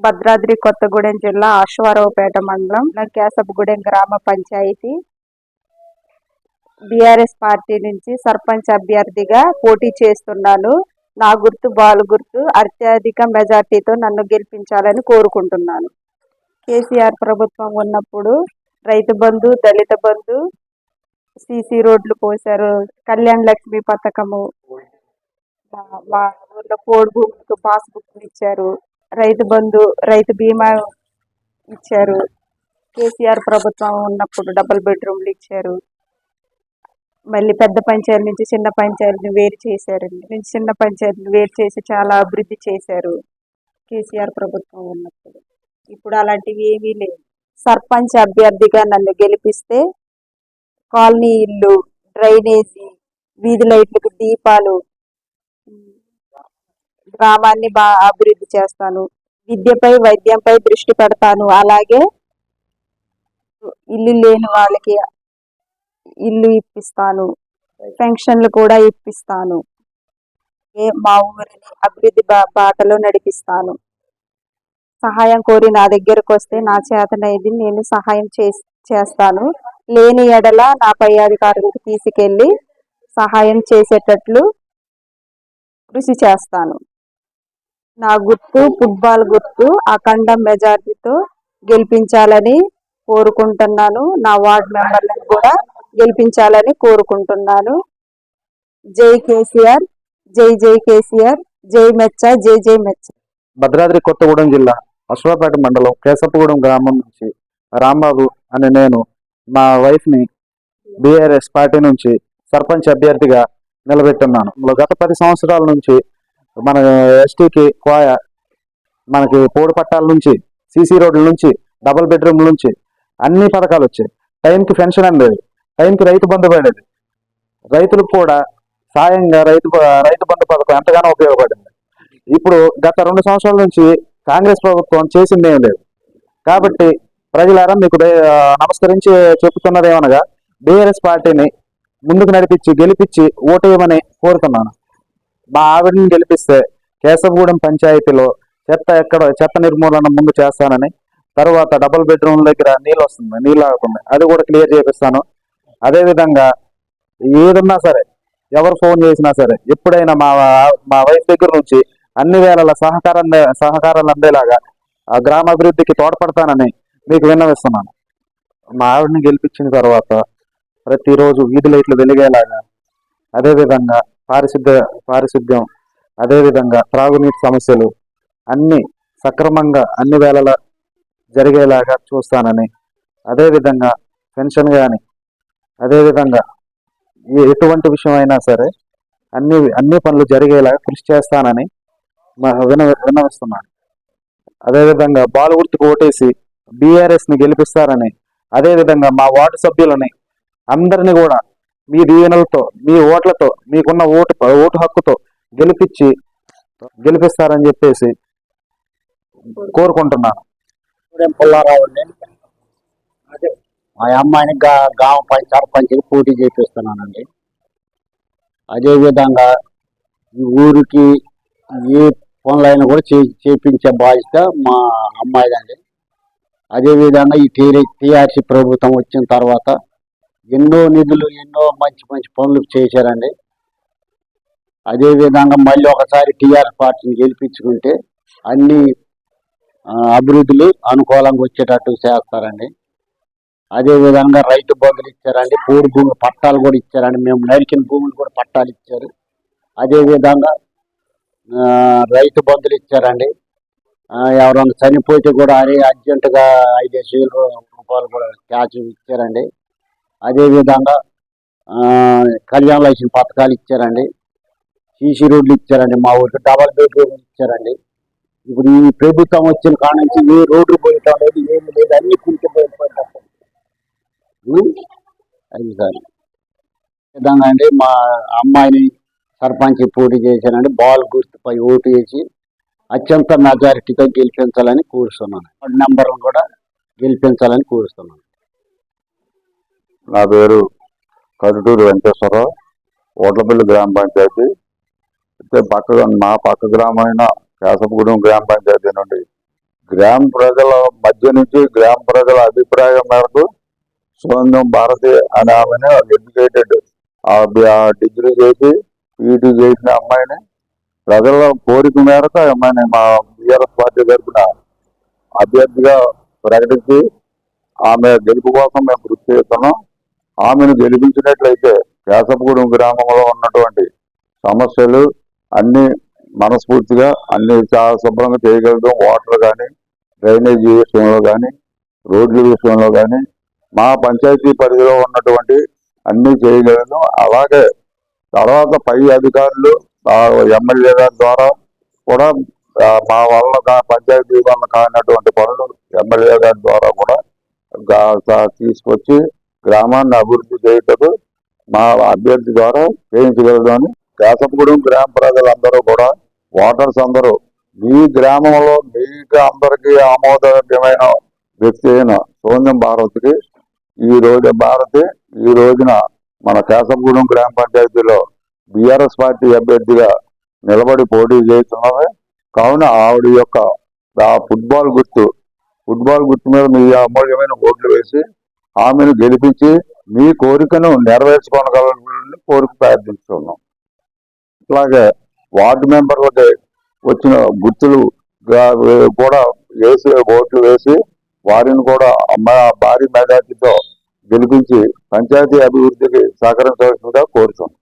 భద్రాద్రి కొత్తగూడెం జిల్లా ఆశ్వారావుపేట మండలం కేశపగూడెం గ్రామ పంచాయతీ. బీఆర్ఎస్ పార్టీ నుంచి సర్పంచ్ అభ్యర్థిగా పోటీ చేస్తున్నాను. నా గుర్తు బాలు గుర్తు అత్యధిక మెజార్టీతో నన్ను గెలిపించాలని కోరుకుంటున్నాను. కేసీఆర్ ప్రభుత్వం ఉన్నప్పుడు రైతు బంధు దళిత బంధు సీసీ రోడ్లు పోశారు. కళ్యాణ్ లక్ష్మి పథకము మా- మా ఊర్లో బుక్ భూమికి పాస్బుక్ ఇచ్చారు. రైతు బంధు రైతు బీమా ఇచ్చారు. కేసీఆర్ ప్రభుత్వం ఉన్నప్పుడు డబుల్ బెడ్రూమ్లు ఇచ్చారు. మళ్ళీ పెద్ద పంచాయతీ నుంచి చిన్న పంచాయతీని వేరు చేశారండి. నుంచి చిన్న పంచాయతీని వేరు చేసి చాలా అభివృద్ధి చేశారు కేసీఆర్ ప్రభుత్వం ఉన్నప్పుడు. ఇప్పుడు అలాంటివి ఏమీ లేవు. సర్పంచ్ అభ్యర్థిగా నన్ను గెలిపిస్తే కాలనీ ఇల్లు డ్రైనేజీ వీధి లైట్లకు దీపాలు గ్రామాన్ని బాగా అభివృద్ధి చేస్తాను. విద్యపై వైద్యంపై దృష్టి పెడతాను. అలాగే ఇల్లు లేని వాళ్ళకి ఇల్లు ఇప్పిస్తాను. పెన్షన్లు కూడా ఇప్పిస్తాను. మా ఊరిని అభివృద్ధి బా బాటలో నడిపిస్తాను. సహాయం కోరి నా దగ్గరకు వస్తే నా చేతనైది. నేను సహాయం చేస్ చేస్తాను. లేని ఎడల నా పై అధికారులకు తీసుకెళ్ళి సహాయం చేసేటట్లు కృషి చేస్తాను. నా గుర్తు ఫుట్బాల్ గుర్తు అఖండ మెజార్టీతో గెలిపించాలని కోరుకుంటున్నాను. నా వార్డ్ మెంబర్లను కూడా గెలిపించాలని కోరుకుంటున్నాను. జై కేసీఆర్ జై జై కేసీఆర్ జై మెచ్చ జై జై మెచ్చ. భద్రాద్రి కొత్తగూడెం జిల్లా అశ్వాపేట మండలం కేశపగూడెం గ్రామం నుంచి రాంబాబు అనే నేను మా వైఫ్ని బీఆర్ఎస్ పార్టీ నుంచి సర్పంచ్ అభ్యర్థిగా నిలబెట్టున్నాను. గత పది సంవత్సరాల నుంచి మన ఎస్టీకి కోయ మనకి పోడు పట్టాల నుంచి సీసీ రోడ్ల నుంచి డబుల్ బెడ్రూమ్ల నుంచి అన్ని పథకాలు వచ్చాయి. టైంకి పెన్షన్ అందేది టైంకి రైతు బంధు పడేది. రైతులకు కూడా సాయంగా రైతు రైతు బంధు పథకం ఎంతగానో ఉపయోగపడింది. ఇప్పుడు గత రెండు సంవత్సరాల నుంచి కాంగ్రెస్ ప్రభుత్వం చేసింది ఏం లేదు. కాబట్టి ప్రజలారా మీకు నమస్కరించి చెప్తున్నదేమనగా బీఆర్ఎస్ పార్టీని ముందుకు నడిపించి గెలిపించి ఓటేయమని కోరుతున్నాను. మా ఆవిడని గెలిపిస్తే కేశవగూడెం పంచాయతీలో చెత్త ఎక్కడ చెత్త నిర్మూలన ముందు చేస్తానని తర్వాత డబుల్ బెడ్రూమ్ దగ్గర నీళ్ళు వస్తుంది నీళ్ళు ఆగుతుంది అది కూడా క్లియర్ చేపిస్తాను. అదేవిధంగా ఏదన్నా సరే ఎవరు ఫోన్ చేసినా సరే ఎప్పుడైనా మా మా వైఫ్ దగ్గర నుంచి అన్ని వేళల సహకారం సహకారాలు అందేలాగా ఆ గ్రామాభివృద్ధికి తోడ్పడతానని మీకు విన్నవిస్తున్నాను. మా ఆవిడని గెలిపించిన తర్వాత ప్రతిరోజు వీధి లైట్లు వెలిగేలాగా అదేవిధంగా పారిశుద్ధ పారిశుద్ధ్యం అదేవిధంగా త్రాగునీటి సమస్యలు అన్ని సక్రమంగా అన్ని వేళలా జరిగేలాగా చూస్తానని. అదేవిధంగా పెన్షన్ కానీ అదేవిధంగా ఎటువంటి విషయం అయినా సరే అన్ని అన్ని పనులు జరిగేలాగా కృషి చేస్తానని మా విన విన్నవిస్తున్నాను. అదేవిధంగా బాలుగుర్తుకు ఓటేసి బీఆర్ఎస్ని గెలిపిస్తారని అదేవిధంగా మా వార్డు సభ్యులని అందరినీ కూడా మీ దీవెనలతో మీ ఓట్లతో మీకున్న ఓటు ఓటు హక్కుతో గెలిపించి గెలిపిస్తారని చెప్పేసి కోరుకుంటున్నాను. పుల్లారావు అదే మా అమ్మాయిని గా గ్రామ పంచ సర్పంచ్కి పోటీ చేపిస్తున్నానండి. అదేవిధంగా ఈ ఊరికి ఏ పనులైనా కూడా చే చేపించే బాధ్యత మా అమ్మాయిదండి. అదేవిధంగా ఈ టీఆర్ టీఆర్సీ ప్రభుత్వం వచ్చిన తర్వాత ఎన్నో నిధులు ఎన్నో మంచి మంచి పనులు చేశారండి. అదేవిధంగా మళ్ళీ ఒకసారి టీఆర్ పార్టీని గెలిపించుకుంటే అన్ని అభివృద్ధులు అనుకూలంగా వచ్చేటట్టు చేస్తారండి. అదే విధంగా రైతు బంధులు ఇచ్చారండి పూడి భూమి పట్టాలు కూడా ఇచ్చారండి. మేము నరికిన భూములు కూడా పట్టాలు ఇచ్చారు. అదే విధంగా రైతు బంధులు ఇచ్చారండి. ఎవరైనా చనిపోతే కూడా అరే అర్జెంటుగా ఐదు వేల రూపాయలు కూడా క్యాష్ ఇచ్చారండి. అదే విధంగా కళ్యాణ లక్ష్మి పథకాలు ఇచ్చారండి. సీసీ రోడ్లు ఇచ్చారండి. మా ఊరికి డబల్ బెడ్రూమ్ ఇచ్చారండి. ఇప్పుడు ఈ ప్రభుత్వం వచ్చిన కాడ నుంచి ఏ రోడ్లు పోయటం లేదు ఏమి లేదు. అన్ని కుంటిపోయిపోయి అది సార్ విధంగా అండి మా అమ్మాయిని సర్పంచ్ పోటీ చేశానండి. బాల్ గుర్తుపై ఓటు వేసి అత్యంత మెజారిటీతో గెలిపించాలని కోరుతున్నాను నెంబర్ కూడా గెలిపించాలని కోరుతున్నాను నా పేరు కదుటూరు వెంకటేశ్వరరావు ఓట్లపల్లి గ్రామ పంచాయతీ. అయితే పక్క మా పక్క గ్రామమైన కేశవగూడెం గ్రామ పంచాయతీ నుండి గ్రామ ప్రజల మధ్య నుంచి గ్రామ ప్రజల అభిప్రాయం మేరకు సుగంధం భారతి అనే ఆమెను ఎడ్యుకేటెడ్. ఆ డిగ్రీ చేసి పీటీ చేసిన అమ్మాయిని ప్రజల కోరిక మేరకు ఆ అమ్మాయిని మా బీఆర్ఎస్ పార్టీ తరఫున అభ్యర్థిగా ప్రకటించి ఆమె గెలుపు కోసం మేము కృషి చేస్తున్నాం. ఆమెను గెలిపించినట్లయితే కేశవగూడెం గ్రామంలో ఉన్నటువంటి సమస్యలు అన్ని మనస్ఫూర్తిగా అన్ని చాలా శుభ్రంగా చేయగలుగుతాం. వాటర్ కానీ డ్రైనేజీ విషయంలో కానీ రోడ్ల విషయంలో కానీ మా పంచాయతీ పరిధిలో ఉన్నటువంటి అన్నీ చేయగలను అలాగే తర్వాత పై అధికారులు ఎమ్మెల్యే గారి ద్వారా కూడా మా వల్ల పంచాయతీ వల్ల కానటువంటి పనులు ఎమ్మెల్యే గారి ద్వారా కూడా తీసుకొచ్చి గ్రామాన్ని అభివృద్ధి చేయటకు మా అభ్యర్థి ద్వారా చేయించగలదని కేశవగూడెం గ్రామ ప్రజలందరూ కూడా ఓటర్స్ అందరూ మీ గ్రామంలో మీకు అందరికీ ఆమోదయోగ్యమైన వ్యక్తి అయిన సోన్యం భారతికి ఈ రోజు భారతి ఈ రోజున మన కేశవగూడెం గ్రామ పంచాయతీలో బీఆర్ఎస్ పార్టీ అభ్యర్థిగా నిలబడి పోటీ చేస్తున్నది. కావున ఆవిడ యొక్క ఫుట్బాల్ గుర్తు ఫుట్బాల్ గుర్తు మీద మీ అమూల్యమైన ఓట్లు వేసి ఆమెను గెలిపించి మీ కోరికను నెరవేర్చుకోగలని కోరిక ప్రార్థిస్తున్నాం అలాగే వార్డు మెంబర్లకి వచ్చిన గుర్తులు కూడా వేసి ఓట్లు వేసి వారిని కూడా అమ్మాయి భారీ మెజార్టీతో గెలిపించి పంచాయతీ అభివృద్ధికి సహకరించవలసిందిగా కోరుతున్నాం.